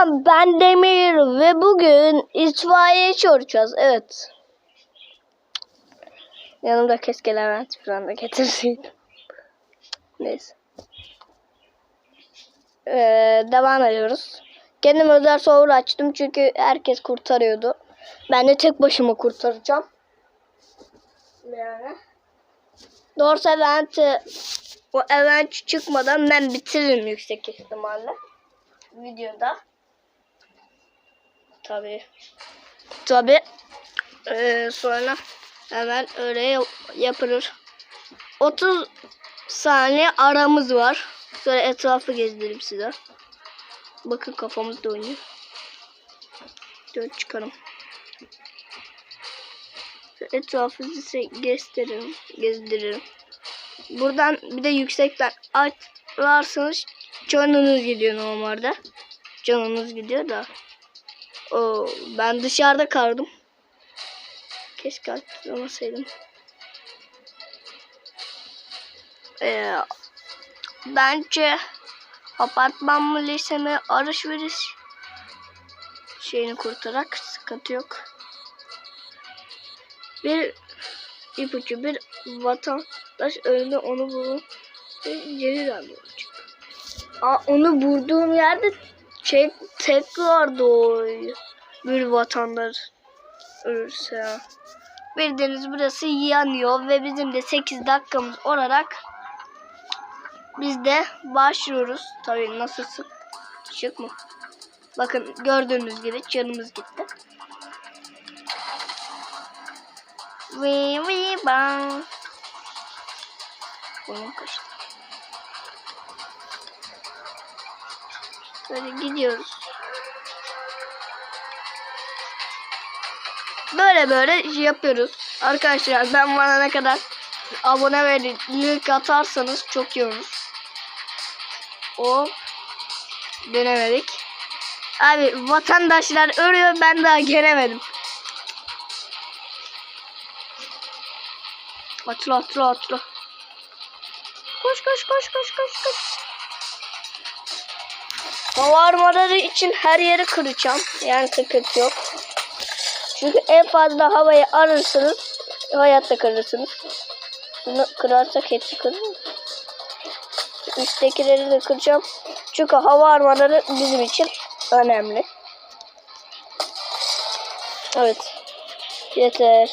Selam ben Demir ve bugün itfaiye çağıracağız. Evet. Yanımda keşke Levent falan da getirseydim. Neyse. Ee, devam ediyoruz. Kendim özel server açtım çünkü herkes kurtarıyordu. Ben de tek başıma kurtaracağım. Yani. Doğrusu event o event çıkmadan ben bitiririm yüksek ihtimalle videoda. Tabi. Tabi. Ee, sonra hemen öyle yap- yapılır. 30 saniye aramız var. Sonra etrafı gezdireyim size. Bakın kafamız da oynuyor. Dört çıkarım. Etrafı size gösteririm, gezdiririm. Buradan bir de yüksekten atlarsanız canınız gidiyor normalde. Canınız gidiyor da. Oo, ben dışarıda kaldım. Keşke atlamasaydım. Ee, bence apartman mı lise mi alışveriş şeyini kurtarak sıkıntı yok. Bir ipucu bir vatandaş öldü onu bulun geri olacak. Aa, onu vurduğum yerde şey tekrar doğuyor. Bir vatandaş ölürse. Bildiğiniz burası yanıyor ve bizim de 8 dakikamız olarak biz de başlıyoruz. Tabii nasıl sık şık mı? Bakın gördüğünüz gibi canımız gitti. Wee wee bang. Oyun kaçtı. Böyle gidiyoruz. Böyle böyle şey yapıyoruz. Arkadaşlar ben bana ne kadar abone ve link atarsanız çok iyi olur. O denemedik. Abi vatandaşlar ölüyor ben daha gelemedim. Atla atla atla. Koş koş koş koş koş koş. Hava armaları için her yeri kıracağım. Yani sıkıntı yok. Çünkü en fazla havayı arırsınız. Hayatta kırırsınız. Bunu kırarsak hepsi kırılır. Üsttekileri de kıracağım. Çünkü hava armaları bizim için önemli. Evet. Yeter.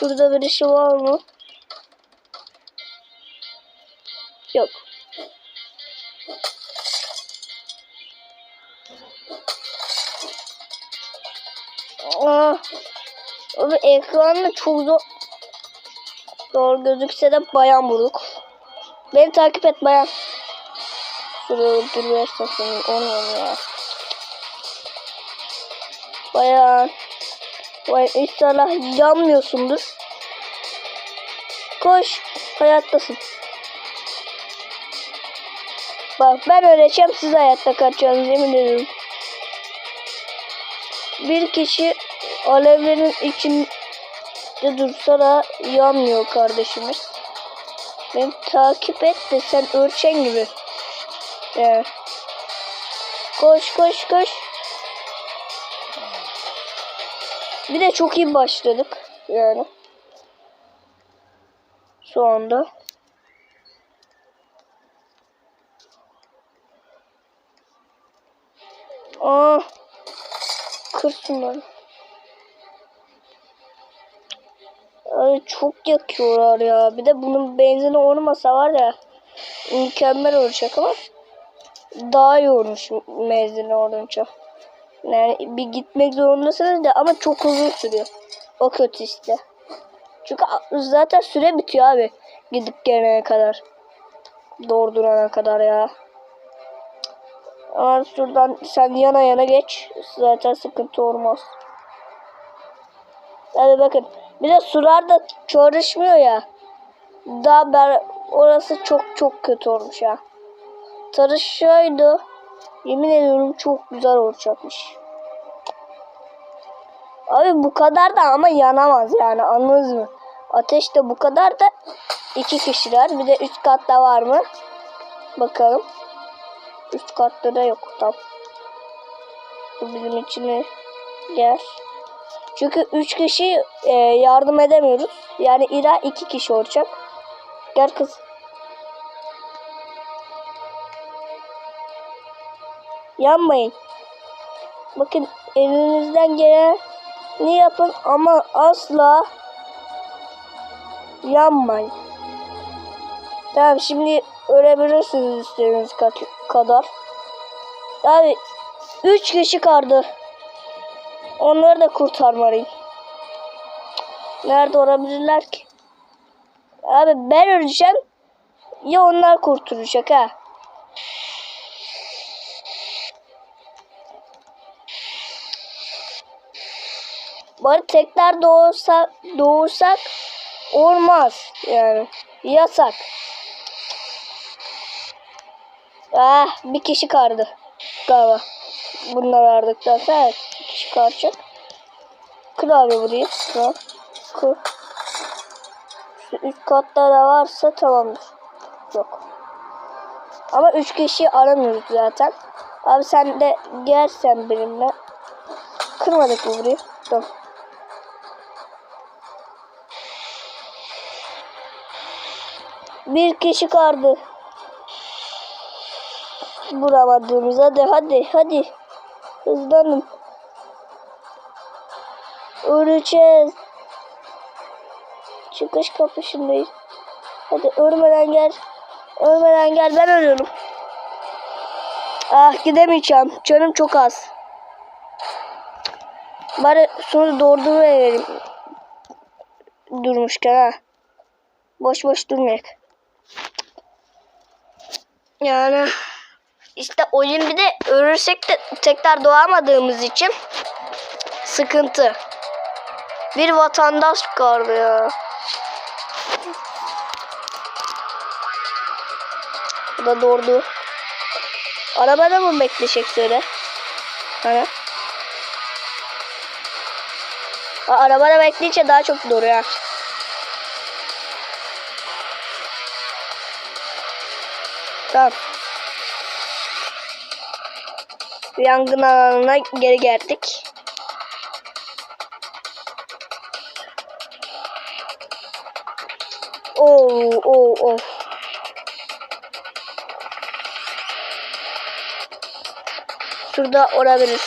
Şurada birisi var mı? Yok. Aa, abi ekranı çok zor. Zor gözükse de bayan bulduk. Beni takip et bayan. Şuraya dur versen seni onu ya. Bayan. Vay inşallah yanmıyorsundur. Koş. Hayattasın. Bak ben öğreteceğim siz hayatta kaçacaksınız yemin ederim. Bir kişi alevlerin içinde dursa da yanmıyor kardeşimiz. Beni takip et de sen ölçen gibi. Evet. Koş koş koş. Bir de çok iyi başladık yani. Şu anda. Aa, kır şunları. Ay çok yakıyorlar ya. Bir de bunun benzini olmasa var ya mükemmel olacak ama daha iyi olmuş benzini olunca. Yani bir gitmek zorundasınız da ama çok uzun sürüyor. O kötü işte. Çünkü zaten süre bitiyor abi. Gidip gelene kadar. Doldurana kadar ya. Ama şuradan sen yana yana geç. Zaten sıkıntı olmaz. Hadi bakın. Bir de sular da çalışmıyor ya. Daha ber orası çok çok kötü olmuş ya. Tarışaydı. Yemin ediyorum çok güzel olacakmış. Abi bu kadar da ama yanamaz yani anladınız mı? Ateş de bu kadar da iki kişiler. Bir de üst katta var mı? Bakalım. Üst katta da yok tam. Bu bizim için yer. Çünkü üç kişi e, yardım edemiyoruz. Yani İra iki kişi olacak. Gel kız. Yanmayın. Bakın elinizden geleni yapın ama asla yanmayın. Tamam şimdi ölebilirsiniz istediğiniz ka- kadar. Abi 3 kişi kaldı. Onları da kurtarmalıyım. Nerede olabilirler ki? Abi ben öleceğim. Ya onlar kurtulacak ha. Bari tekrar doğursa, doğursak olmaz yani. Yasak. Ah bir kişi kaldı galiba. Bunları aradıktan sonra evet, bir kişi kalacak. Kır abi burayı. Kır. Kır. Şu üst katta da varsa tamamdır. Yok. Ama üç kişi aramıyoruz zaten. Abi sen de gel sen benimle. Kırmadık mı burayı? Tamam. Bir kişi kaldı. Vuramadığımız hadi hadi hadi. Hızlanın. Öleceğiz. Çıkış kapısındayız. Hadi ölmeden gel. Ölmeden gel ben ölüyorum. Ah gidemeyeceğim. Canım çok az. Bari sonra doğru verelim. Durmuşken ha. Boş boş durmayak. Yani işte oyun bir de ölürsek de tekrar doğamadığımız için sıkıntı. Bir vatandaş kaldı ya. Bu da doğru. Arabada mı bekleyecek söyle? Hani? Arabada bekleyince daha çok duruyor. Tamam. Yangın alanına geri geldik. Oo, oo, oo. Şurada olabilir.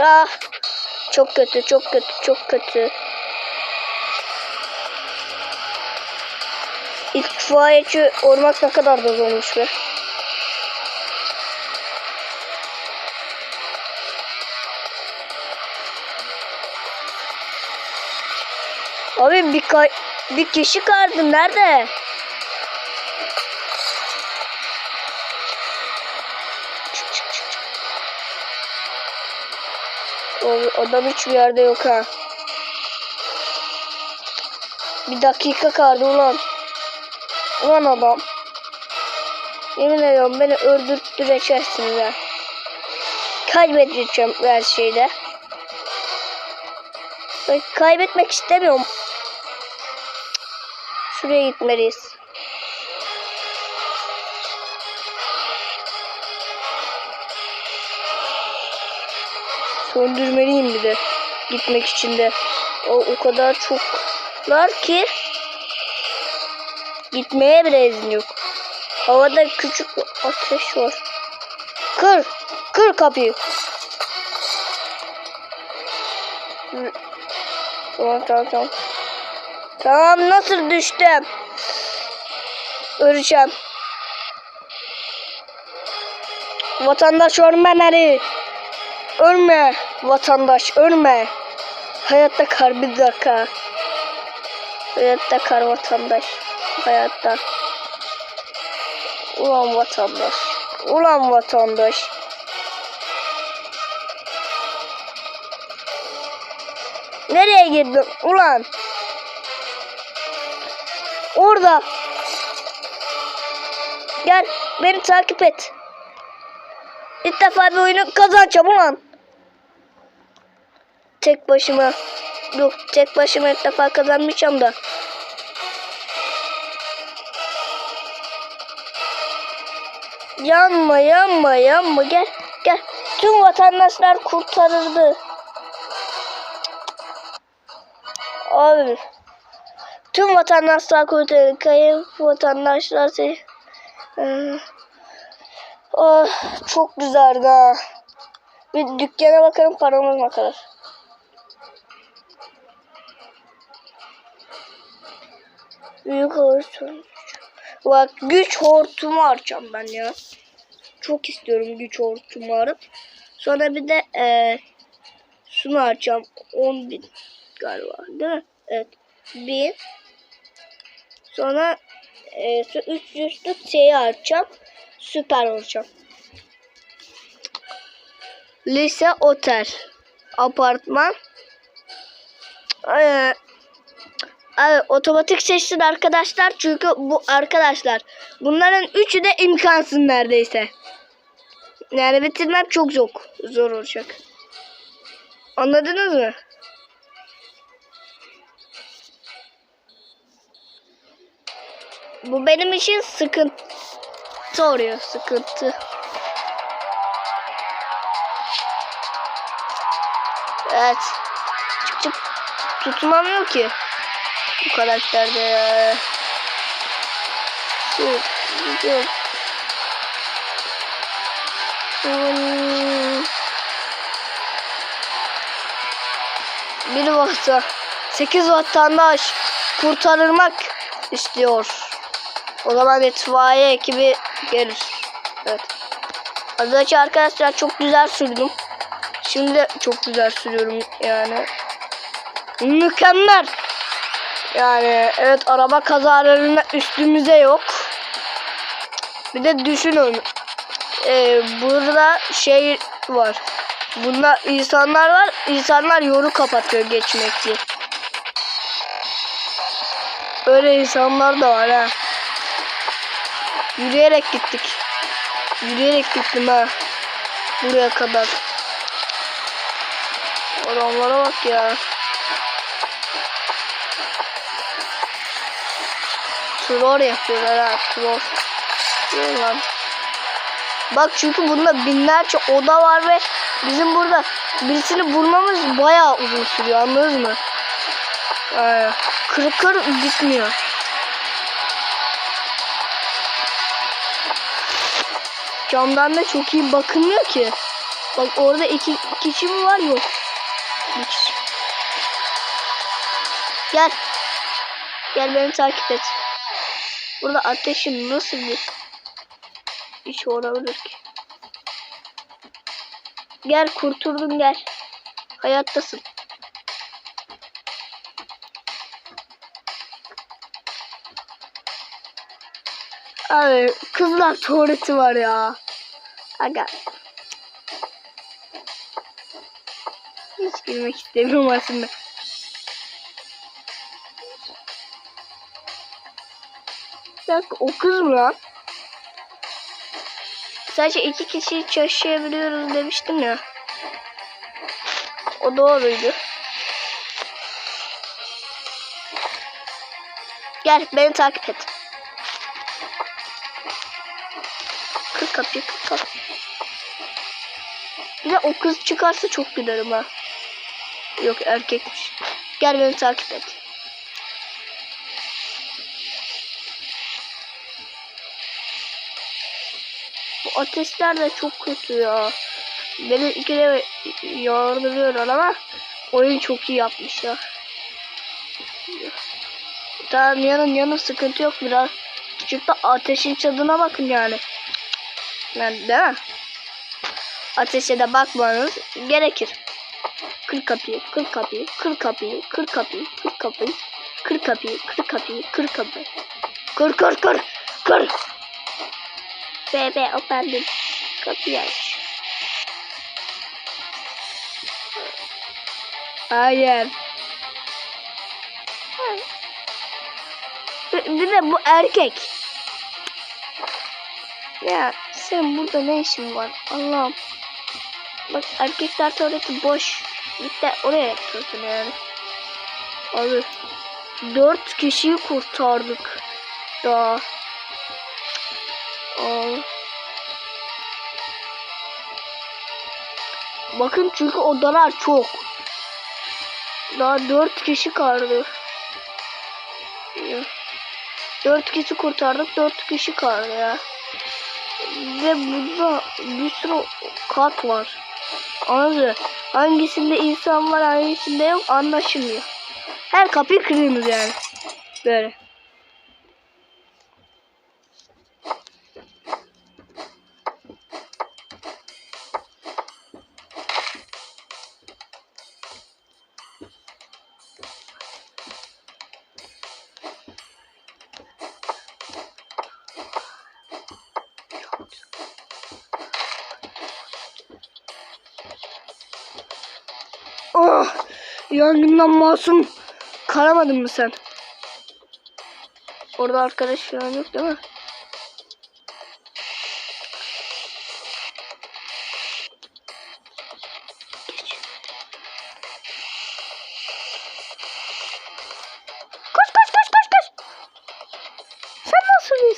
Ah, çok kötü, çok kötü, çok kötü. İtfaiyeci olmak ne kadar da zormuş be. Abi bir kay bir kişi kaldı nerede? Abi adam hiçbir yerde yok ha. Bir dakika kaldı ulan. Ulan adam. Yemin ediyorum beni öldürttüreceksiniz ha. Kaybedeceğim her şeyde. Ben kaybetmek istemiyorum. Şuraya gitmeliyiz. Söndürmeliyim bir de. Gitmek için de. O, o kadar çoklar ki gitmeye bile izin yok. Havada küçük ateş var. Kır. Kır kapıyı. Tamam tamam tamam. Tamam nasıl düştüm? Öleceğim. Vatandaş ölmemeli. Ölme vatandaş ölme. Hayatta kar bir dakika. Hayatta kar vatandaş. Hayatta. Ulan vatandaş. Ulan vatandaş. Nereye girdin ulan? Orada. Gel beni takip et. İlk defa bir oyunu kazanacağım ulan. tek başıma. Yok tek başıma ilk defa kazanmayacağım da. Yanma yanma yanma gel gel. Tüm vatandaşlar kurtarıldı. Abi. Tüm vatandaşlar kurtarıldı. Kayıp vatandaşlar şey. Ee, oh, çok güzeldi ha. Bir dükkana bakalım paramız ne kadar. Büyük hortum. Bak güç hortumu arayacağım ben ya. Çok istiyorum güç hortumu arıp. Sonra bir de e, şunu arayacağım. 10 bin galiba değil mi? Evet. 1000. Sonra e, şu 300'lük şeyi arayacağım. Süper olacağım. Lise otel. Apartman. Ee, otomatik seçsin arkadaşlar çünkü bu arkadaşlar bunların üçü de imkansız neredeyse. Yani bitirmek çok zor, zor olacak. Anladınız mı? Bu benim için sıkıntı oluyor, sıkıntı. Evet. Çık çık. Tutunamıyor ki. Bu karakterde ya. Yok. Yok. Hmm. Bir watt'a 8 vatandaş kurtarılmak istiyor. O zaman itfaiye ekibi gelir. Evet. Az önce arkadaşlar çok güzel sürdüm. Şimdi de çok güzel sürüyorum yani. Mükemmel. Yani evet araba kazalarında üstümüze yok. Bir de düşünün. Ee, burada şey var. Bunda insanlar var. İnsanlar yolu kapatıyor geçmek için. Öyle insanlar da var ha. Yürüyerek gittik. Yürüyerek gittim ha. Buraya kadar. Adamlara bak ya. Troll yapıyorlar ha. Troll. Bak çünkü bunda binlerce oda var ve bizim burada birisini bulmamız bayağı uzun sürüyor anladınız mı? Ee, kır kır gitmiyor. Camdan da çok iyi bakılmıyor ki. Bak orada iki kişi mi var yok. Bir. Gel. Gel beni takip et. Burada ateşin nasıl bir iş olabilir ki? Gel kurtuldun gel. Hayattasın. Abi kızlar tuvaleti var ya. Aga. Hiç girmek istemiyorum aslında. Dakika o kız mı lan? Sadece iki kişiyi taşıyabiliyoruz demiştim ya. O doğruydu. Gel beni takip et. Kır kapıyı kır kapıyı. Bir o kız çıkarsa çok gülerim ha. Yok erkekmiş. Gel beni takip et. Ateşler de çok kötü ya. Beni ikide yardırıyorlar ama oyun çok iyi yapmış ya. Tamam yanın yanın sıkıntı yok biraz. Küçük de ateşin çadına bakın yani. Yani değil mi? Ateşe de bakmanız gerekir. Kır kapıyı, kır kapıyı, kır kapıyı, kır kapıyı, kır kapıyı, kır kapıyı, kır kapıyı, kır kapıyı. Kır kır kır kır. Bebe o bendim. Kapıyı aç. Hayır. Bir bir de bu erkek. Ya sen burada ne işin var? Allah'ım. Bak erkekler tuvaleti boş. Git de oraya yapıyorsun yani. Abi. Dört kişiyi kurtardık. Daha. Aa. Bakın çünkü odalar çok. Daha dört kişi kaldı. Dört kişi kurtardık, dört kişi kaldı ya. Ve burada bir sürü kat var. Anladın? Hangisinde insan var, hangisinde yok anlaşılmıyor. Her kapıyı kırıyoruz yani. Böyle. Yangından masum kalamadın mı sen? Orada arkadaş falan yok değil mi?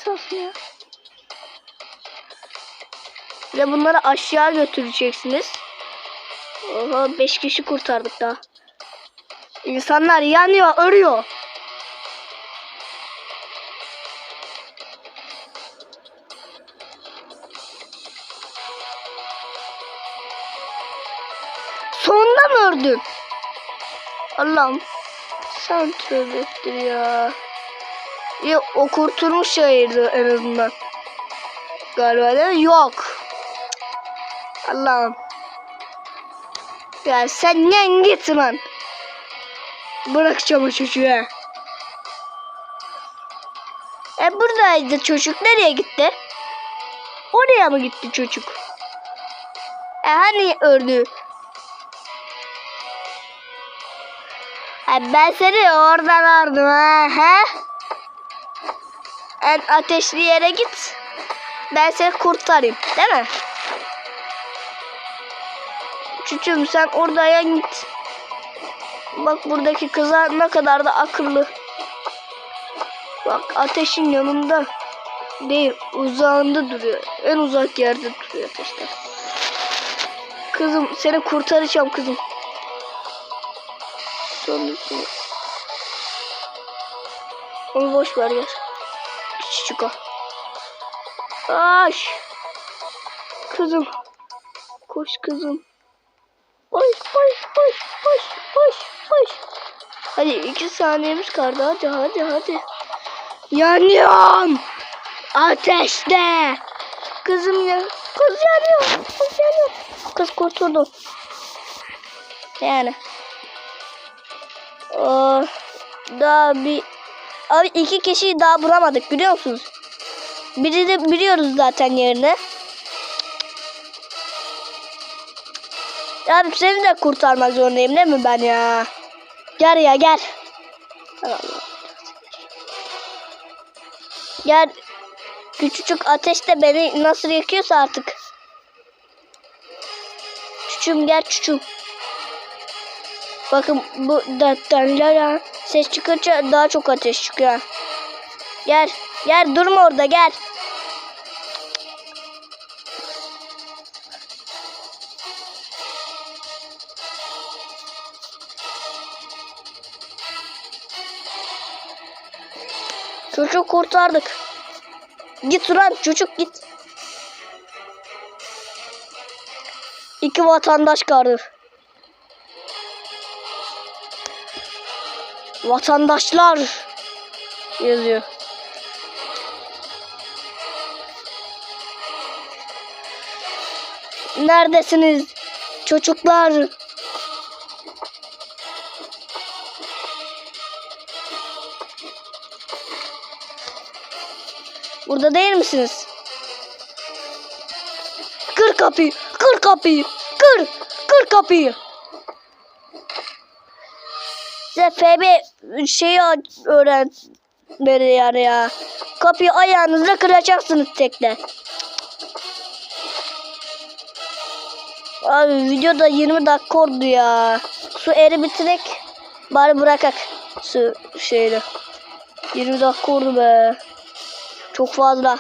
İnsansın ya? Ve bunları aşağı götüreceksiniz. Oha 5 kişi kurtardık daha. İnsanlar yanıyor, ölüyor. Sonunda mı öldün? Allah'ım sen tövbe ya. Ya o kurtulmuş şehirdi en azından. Galiba değil? Yok. Allah'ım. Ya sen yan git lan. Bırakacağım o çocuğu. E buradaydı çocuk. Nereye gitti? Oraya mı gitti çocuk? E hani öldü? E ben seni oradan aradım ha. ha? En ateşli yere git. Ben seni kurtarayım. Değil mi? Çocuğum sen oraya git. Bak buradaki kızlar ne kadar da akıllı. Bak ateşin yanında değil uzağında duruyor. En uzak yerde duruyor ateşler. Kızım seni kurtaracağım kızım. Sonrasını. Onu boş ver gel. Küçücük o. Ay. Kızım. Koş kızım. Koş koş koş koş koş koş. Hadi iki saniyemiz kaldı hadi hadi hadi. Yanıyorum. Ateşte. Kızım ya. Kız yanıyor. Kız yanıyor. Kız kurtuldu. Yani. Aa, daha bir Abi iki kişiyi daha bulamadık biliyor musunuz? Birini biliyoruz zaten yerini. Abi seni de kurtarmak zorundayım değil mi ben ya? Gel ya gel. Gel. Küçücük ateş de beni nasıl yakıyorsa artık. Çuçum gel çuçum. Bakın bu dertten ses çıkınca daha çok ateş çıkıyor. Gel. Gel durma orada gel. Çocuk kurtardık. Git lan çocuk git. İki vatandaş kaldı. Vatandaşlar yazıyor. Neredesiniz çocuklar? Burada değil misiniz? Kır kapıyı, kır kapıyı, kır, kır kapıyı. Size FB şeyi öğrenmeli yani ya. Kapıyı ayağınızla kıracaksınız tekne. Abi videoda 20 dakika oldu ya. Su eri bitirek. Bari bırakak. Su şeyle. 20 dakika oldu be. Çok fazla.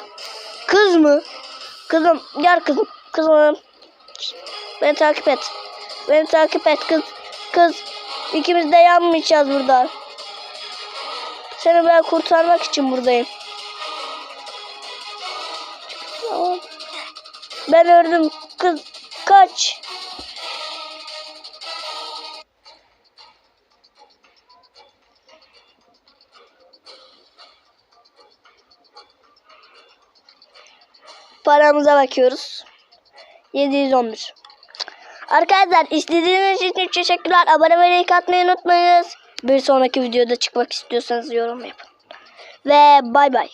Kız mı? Kızım gel kızım. Kızım. Beni takip et. Beni takip et kız. Kız. İkimiz de yanmayacağız burada. Seni ben kurtarmak için buradayım. Ben öldüm. Kız kaç. Paramıza bakıyoruz. 711. Arkadaşlar izlediğiniz için teşekkürler. Abone ve like atmayı unutmayınız. Bir sonraki videoda çıkmak istiyorsanız yorum yapın. Ve bay bay.